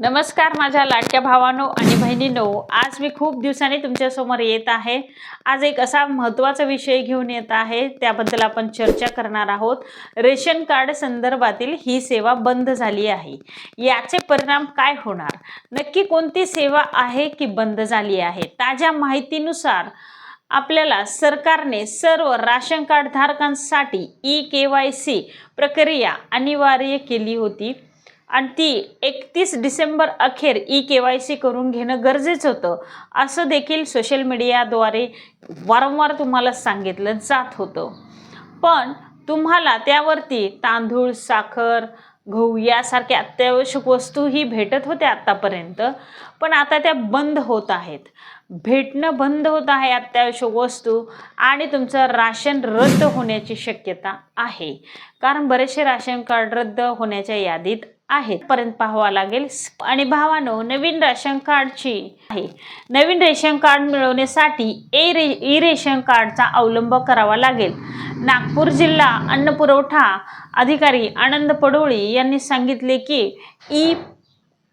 नमस्कार माझ्या लाडक्या भावानो आणि बहिणीनो. आज मी खूप दिवसांनी तुमच्यासमोर येत आहे. आज एक असा महत्त्वाचा विषय घेऊन येत आहे. त्याबद्दल आपण चर्चा करणार आहोत. रेशन कार्ड संदर्भातील ही सेवा बंद झाली आहे. याचे परिणाम काय होणार? नक्की कोणती सेवा आहे की बंद झाली आहे? ताज्या माहितीनुसार आपल्याला सरकारने सर्व राशन कार्ड धारकांसाठी ई के वाय सी प्रक्रिया अनिवार्य केली होती. आणि ती एकतीस डिसेंबर अखेर ई के वाय सी करून घेणं गरजेचं होतं. असं देखील सोशल मीडियाद्वारे वारंवार तुम्हाला सांगितलं जात होतं. पण तुम्हाला त्यावरती तांदूळ साखर गहू यासारख्या अत्यावश्यक वस्तूही भेटत होत्या आत्तापर्यंत पण आता त्या बंद होत आहेत. भेटणं बंद होत आहे अत्यावश्यक वस्तू आणि तुमचं राशन रद्द होण्याची शक्यता आहे. कारण बरेचसे राशन कार्ड रद्द होण्याच्या यादीत आहेत. पर्यंत पाहावा लागेल. आणि भावानो नवीन रेशन कार्डची आहे. नवीन रेशन कार्ड मिळवण्यासाठी ए रे ई रेशन कार्डचा अवलंब करावा लागेल. नागपूर जिल्हा अन्न पुरवठा अधिकारी आनंद पडोळी यांनी सांगितले की ई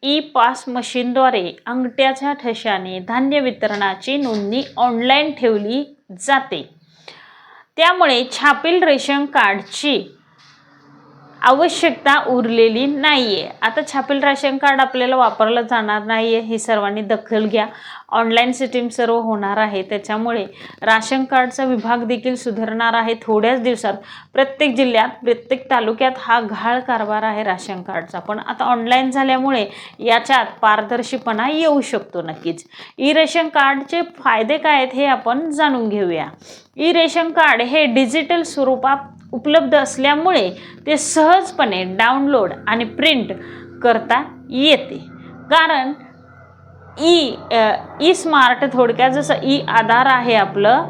ई पास मशीनद्वारे अंगठ्याच्या ठशाने धान्य वितरणाची नोंदणी ऑनलाईन ठेवली जाते. त्यामुळे छापील रेशन कार्डची आवश्यकता उरलेली नाही आहे आता छापील राशन कार्ड आपल्याला वापरलं जाणार नाही आहे ही सर्वांनी दखल घ्या. ऑनलाईन सिस्टीम सर्व होणार आहे त्याच्यामुळे राशन कार्डचा विभाग देखील सुधारणार आहे थोड्याच दिवसात. प्रत्येक जिल्ह्यात प्रत्येक तालुक्यात हा घाळ कारभार आहे राशन कार्डचा. पण आता ऑनलाईन झाल्यामुळे याच्यात पारदर्शीपणा येऊ शकतो नक्कीच. ई रेशन कार्डचे फायदे काय आहेत हे आपण जाणून घेऊया. ई रेशन कार्ड हे डिजिटल स्वरूपात उपलब्ध असल्यामुळे ते सहजपणे डाउनलोड आणि प्रिंट करता येते. कारण ई ई स्मार्ट थोडक्यात जसं ई आधार आहे आपलं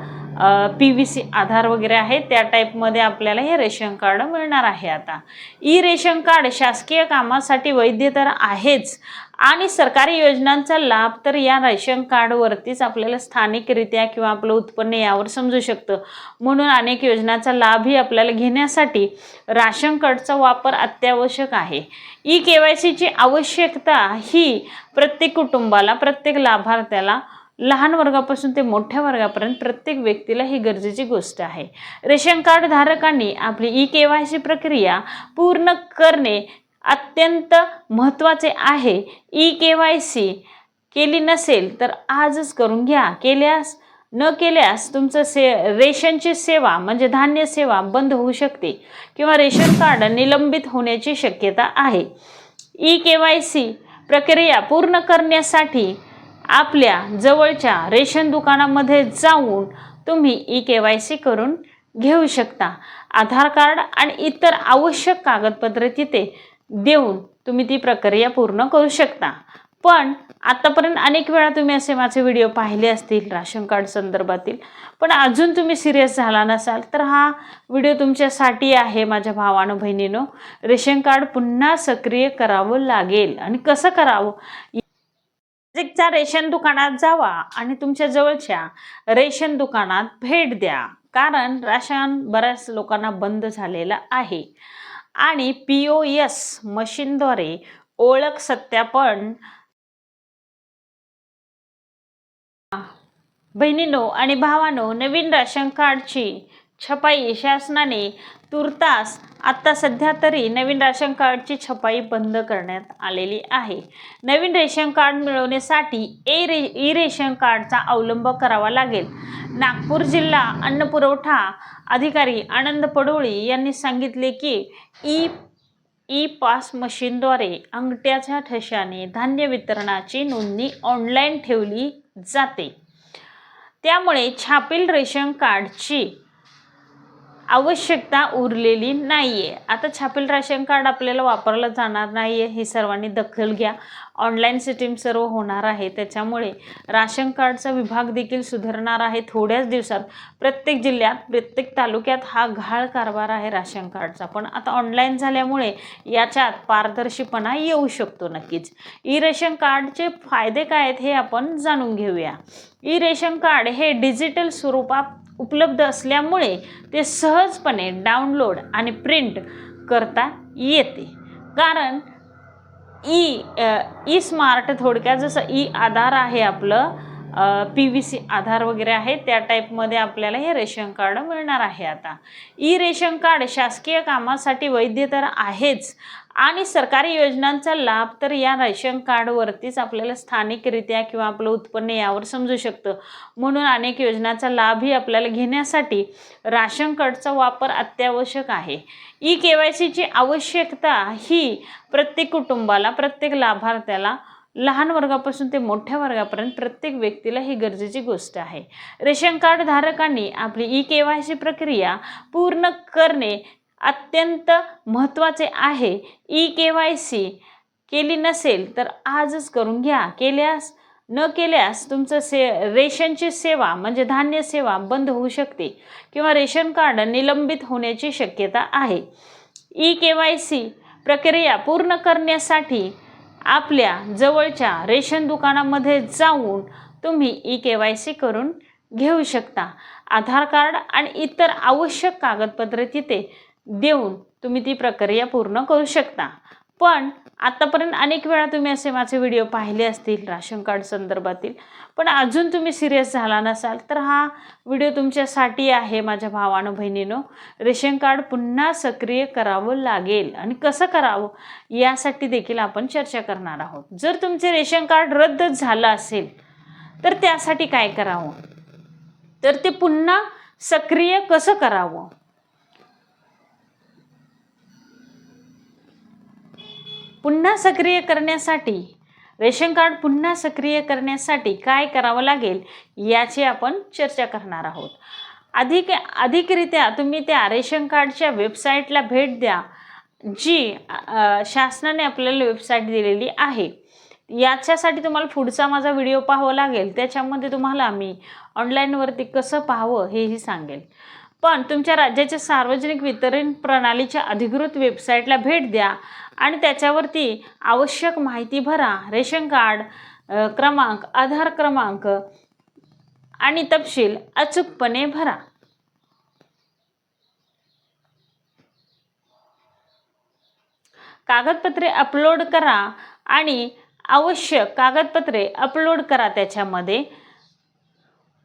पी व्ही सी आधार वगैरे आहे त्या टाईपमध्ये आपल्याला हे रेशन कार्ड मिळणार आहे आता. ई रेशन कार्ड शासकीय कामासाठी वैध तर आहेच आणि सरकारी योजनांचा लाभ तर या रेशन कार्डवरतीच आपल्याला स्थानिकरित्या किंवा आपलं उत्पन्न यावर समजू शकतं. म्हणून अनेक योजनांचा लाभही आपल्याला घेण्यासाठी राशन कार्डचा वापर अत्यावश्यक आहे. ई के वाय सीची आवश्यकता ही प्रत्येक कुटुंबाला प्रत्येक लाभार्थ्याला लहान वर्गापासून ते मोठ्या वर्गापर्यंत प्रत्येक व्यक्तीला ही गरजेची गोष्ट आहे. रेशन कार्ड धारकांनी आपली ई के वाय सी प्रक्रिया पूर्ण करणे अत्यंत महत्त्वाचे आहे. ई के वाय सी केली नसेल तर आजच करून घ्या. केल्यास न केल्यास तुमचं से रेशनची सेवा म्हणजे धान्य सेवा बंद होऊ शकते किंवा रेशन कार्ड निलंबित होण्याची शक्यता आहे. ई के वाय सी प्रक्रिया पूर्ण करण्यासाठी आपल्या जवळच्या रेशन दुकानामध्ये जाऊन तुम्ही ई के वाय सी करून घेऊ शकता. आधार कार्ड आणि इतर आवश्यक कागदपत्रे तिथे देऊन तुम्ही ती प्रक्रिया पूर्ण करू शकता. पण आत्तापर्यंत अनेक वेळा तुम्ही असे माझे व्हिडिओ पाहिले असतील राशन कार्ड संदर्भातील पण अजून तुम्ही सिरियस झाला नसाल तर हा व्हिडिओ तुमच्यासाठी आहे माझ्या भावानं बहिणीनं. रेशन कार्ड पुन्हा सक्रिय करावं लागेल. आणि कसं करावं? नजीकच्या रेशन दुकानात जावा आणि तुमच्या जवळच्या रेशन दुकानात भेट द्या. कारण राशन बऱ्याच लोकांना बंद झालेलं आहे. आणि पी ओ एस मशीनद्वारे ओळख सत्यापन बहिणीनो आणि भावानो नवीन राशन कार्डची छपाई शासनाने तुर्तास आत्ता सध्या तरी नवीन राशन कार्डची छपाई बंद करण्यात आलेली आहे. नवीन रेशन कार्ड मिळवण्यासाठी ए रे ई रेशन कार्डचा अवलंब करावा लागेल. नागपूर जिल्हा अन्न पुरवठा अधिकारी आनंद पडोळी यांनी सांगितले की ई ई पास मशीनद्वारे अंगठ्याच्या ठशाने धान्य वितरणाची नोंदणी ऑनलाईन ठेवली जाते. त्यामुळे छापील रेशन कार्डची आवश्यकता उरलेली नाही आहे आता छापील राशन कार्ड आपल्याला वापरलं जाणार नाही आहे ही सर्वांनी दखल घ्या. ऑनलाईन सिस्टीम सर्व होणार आहे. त्याच्यामुळे राशन कार्डचा विभाग देखील सुधारणार आहे थोड्याच दिवसात. प्रत्येक जिल्ह्यात प्रत्येक तालुक्यात हा घाळ कारभार आहे राशन कार्डचा. पण आता ऑनलाईन झाल्यामुळे याच्यात पारदर्शीपणा येऊ शकतो नक्कीच. ई रेशन कार्डचे फायदे काय आहेत हे आपण जाणून घेऊया. ई रेशन कार्ड हे डिजिटल स्वरूपात उपलब्ध असल्यामुळे ते सहजपणे डाउनलोड आणि प्रिंट करता येते. कारण ई ई स्मार्ट थोडक्यात जसं ई आधार आहे आपलं पी व्ही सी आधार वगैरे आहे त्या टाईपमध्ये आपल्याला हे रेशन कार्ड मिळणार आहे आता. ई रेशन कार्ड शासकीय कामासाठी वैध तर आहेच आणि सरकारी योजनांचा लाभ तर या रेशन कार्डवरतीच आपल्याला स्थानिकरित्या किंवा आपलं उत्पन्न यावर समजू शकतं. म्हणून अनेक योजनांचा लाभही आपल्याला घेण्यासाठी राशन कार्डचा वापर अत्यावश्यक आहे. ई के वाय सीची आवश्यकता ही प्रत्येक कुटुंबाला प्रत्येक लाभार्थ्याला लहान वर्गापासून ते मोठ्या वर्गापर्यंत प्रत्येक व्यक्तीला ही गरजेची गोष्ट आहे. रेशन कार्ड धारकांनी आपली ई के वाय सी प्रक्रिया पूर्ण करणे अत्यंत महत्त्वाचे आहे. ई के वाय सी केली नसेल तर आजच करून घ्या. केल्यास न केल्यास तुमचं से रेशनची सेवा म्हणजे धान्य सेवा बंद होऊ शकते किंवा रेशन कार्ड निलंबित होण्याची शक्यता आहे. ई के वाय सी प्रक्रिया पूर्ण करण्यासाठी आपल्या जवळच्या रेशन दुकानामध्ये जाऊन तुम्ही ई के वाय सी करून घेऊ शकता. आधार कार्ड आणि इतर आवश्यक कागदपत्रे तिथे देऊन तुम्ही ती प्रक्रिया पूर्ण करू शकता. पण आत्तापर्यंत अनेक वेळा तुम्ही असे माझे व्हिडिओ पाहिले असतील राशन कार्ड संदर्भातील पण अजून तुम्ही सिरियस झाला नसाल तर हा व्हिडिओ तुमच्यासाठी आहे माझ्या भावानं बहिणीनं. रेशन कार्ड पुन्हा सक्रिय करावं लागेल. आणि कसं करावं? यासाठी देखील आपण चर्चा करणार आहोत. जर तुमचे रेशन कार्ड रद्द झालं असेल तर त्यासाठी काय करावं? तर ते पुन्हा सक्रिय कसं करावं? पुन्हा सक्रिय करण्यासाठी रेशन कार्ड पुन्हा सक्रिय करण्यासाठी काय करावं लागेल याची आपण चर्चा करणार आहोत. अधिक अधिकरित्या तुम्ही त्या रेशन कार्डच्या वेबसाईटला भेट द्या जी शासनाने आपल्याला वेबसाईट दिलेली आहे. याच्यासाठी तुम्हाला पुढचा माझा व्हिडिओ पाहावा लागेल. त्याच्यामध्ये तुम्हाला मी ऑनलाईनवरती कसं पाहावं हेही सांगेल. पण तुमच्या राज्याच्या सार्वजनिक वितरण प्रणालीच्या अधिकृत वेबसाईटला भेट द्या आणि त्याच्यावरती आवश्यक माहिती भरा. रेशन कार्ड क्रमांक आधार क्रमांक आणि तपशील अचूकपणे भरा. कागदपत्रे अपलोड करा आणि आवश्यक कागदपत्रे अपलोड करा त्याच्यामध्ये.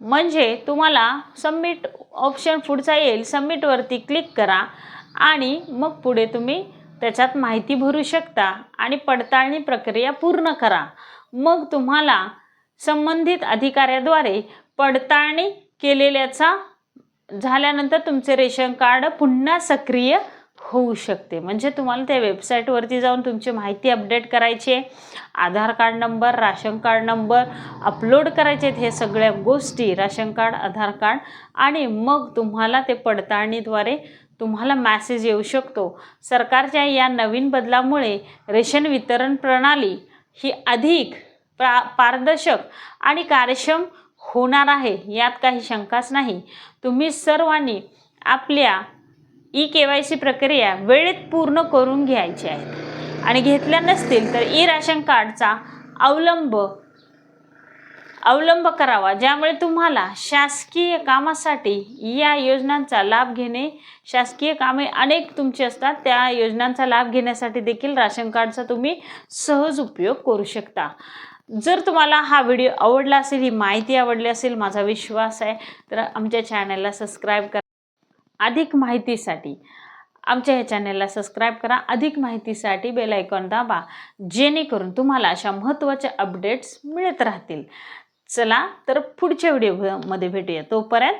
म्हणजे तुम्हाला सबमिट ऑप्शन पुढचा येईल. सबमिटवरती क्लिक करा आणि मग पुढे तुम्ही त्याच्यात माहिती भरू शकता आणि पडताळणी प्रक्रिया पूर्ण करा. मग तुम्हाला संबंधित अधिकाऱ्याद्वारे पडताळणी केलेल्याचा झाल्यानंतर तुमचे रेशन कार्ड पुन्हा सक्रिय होऊ शकते. म्हणजे तुम्हाला त्या वेबसाईटवरती जाऊन तुमची माहिती अपडेट करायची आहे. Aadhaar card number ration card number upload करायचे आहेत हे सगळ्या गोष्टी राशन कार्ड आधार कार्ड आणि मग तुम्हाला ते पडताळणीद्वारे तुम्हाला मॅसेज येऊ शकतो. सरकारच्या या नवीन बदलामुळे रेशन वितरण प्रणाली ही अधिक प्रा पारदर्शक आणि कार्यक्षम होणार आहे. यात काही शंकाच नाही. तुम्ही सर्वांनी आपल्या ई के वाय सी प्रक्रिया वेळेत पूर्ण करून घ्यायची आहे. आणि घेतल्या नसतील तर ई राशन कार्डचा अवलंब अवलंब करावा ज्यामुळे तुम्हाला शासकीय कामासाठी या योजनांचा लाभ घेणे शासकीय कामे अनेक तुमची असतात त्या योजनांचा लाभ घेण्यासाठी देखील राशन कार्डचा तुम्ही सहज उपयोग करू शकता. जर तुम्हाला हा व्हिडिओ आवडला असेल ही माहिती आवडली असेल माझा विश्वास आहे तर आमच्या चॅनलला सबस्क्राईब करा. अधिक माहितीसाठी आमच्या ह्या चॅनलला सबस्क्राईब करा. अधिक माहितीसाठी बेल आयकॉन दाबा. जेणेकरून तुम्हाला अशा महत्त्वाच्या अपडेट्स मिळत राहतील. चला तर पुढच्या व्हिडिओमध्ये भेटूया. तोपर्यंत